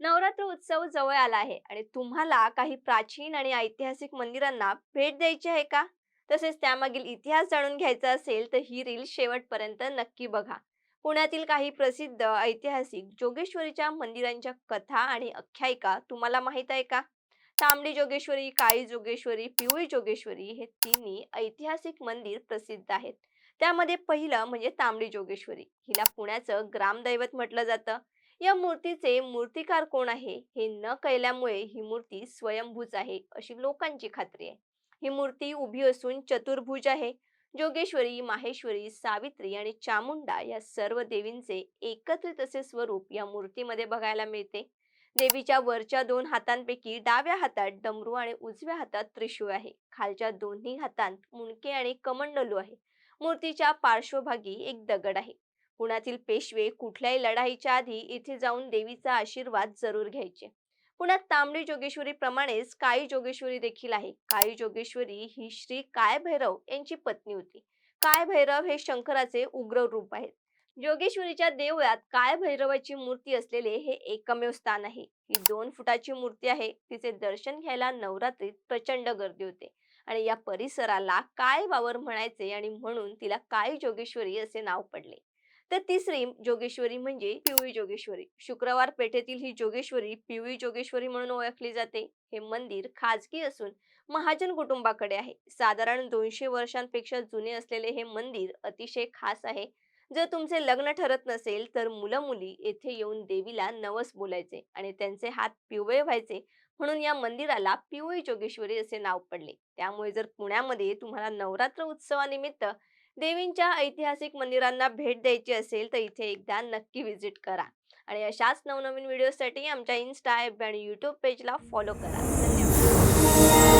नवरात्र उत्सव जवळ आला आहे आणि तुम्हाला काही प्राचीन आणि ऐतिहासिक मंदिरांना भेट द्यायची आहे का? तसेच त्यामागील इतिहास जाणून घ्यायचा असेल तर ही रील शेवटपर्यंत नक्की बघा. पुण्यातील काही प्रसिद्ध ऐतिहासिक जोगेश्वरीच्या मंदिरांच्या कथा आणि आख्यायिका तुम्हाला माहीत आहे का? तांबडी जोगेश्वरी काळी जोगेश्वरी पिवळी जोगेश्वरी हे तिन्ही ऐतिहासिक मंदिर प्रसिद्ध आहेत. त्यामध्ये पहिलं म्हणजे तांबडी जोगेश्वरी. हिला पुण्याचं ग्रामदैवत म्हटलं जातं. या मूर्तीचे मूर्तिकार कोण आहे? हे न कळल्यामुळे ही मूर्ती स्वयंभूज आहे अशी लोकांची खात्री आहे. ही मूर्ती उभी असून चतुर्भुज आहे. जोगेश्वरी माहेश्वरी सावित्री आणि चामुंडा या सर्व देवींचे एकत्रित असे स्वरूप या मूर्तीमध्ये बघायला मिळते. देवीच्या वरच्या दोन हातांपैकी डाव्या हातात डमरू आणि उजव्या हातात त्रिशूळ आहे. खालच्या दोन्ही हातात मुंडके आणि कमंडलू आहे. मूर्तीच्या पार्श्वभागी एक दगड आहे. पुण्यातील पेशवे कुठल्याही लढाईच्या आधी इथे जाऊन देवीचा आशीर्वाद जरूर घ्यायचे. पुण्यात तांबडी जोगेश्वरी प्रमाणेच काळी जोगेश्वरी देखील आहे. काळी जोगेश्वरी ही श्री काय भैरव यांची पत्नी होती. काय भैरव हे शंकराचे उग्र रूप आहेत. जोगेश्वरीच्या देवळात काय भैरवाची मूर्ती असलेले हे एकमेव स्थान आहे. ही दोन फुटाची मूर्ती आहे. तिचे दर्शन घ्यायला नवरात्रीत प्रचंड गर्दी होते. आणि या परिसराला काय वावर म्हणायचे आणि म्हणून तिला काळी जोगेश्वरी असे नाव पडले. तर तिसरी जोगेश्वरी म्हणजे पिवळी जोगेश्वरी. शुक्रवार पेठेतील ही जोगेश्वरी पिवळी जोगेश्वरी म्हणून ओळखली जाते. हे मंदिर खाजगी असून महाजन कुटुंबाकडे आहे. साधारण दोनशे वर्षांपेक्षा जुने असलेले हे मंदिर अतिशय खास आहे. जर तुमचे लग्न ठरत नसेल तर मुलं मुली येथे येऊन देवीला नवस बोलायचे आणि त्यांचे हात पिवळे व्हायचे. म्हणून या मंदिराला पिवळी जोगेश्वरी असे नाव पडले. त्यामुळे जर पुण्यामध्ये तुम्हाला नवरात्र उत्सवानिमित्त देवींच्या ऐतिहासिक मंदिरांना भेट द्यायची असेल तर इथे एकदा नक्की व्हिजिट करा. आणि अशाच नवनवीन व्हिडिओसाठी आमच्या इन्स्टा ॲप आणि यूट्यूब पेजला फॉलो करा. धन्यवाद.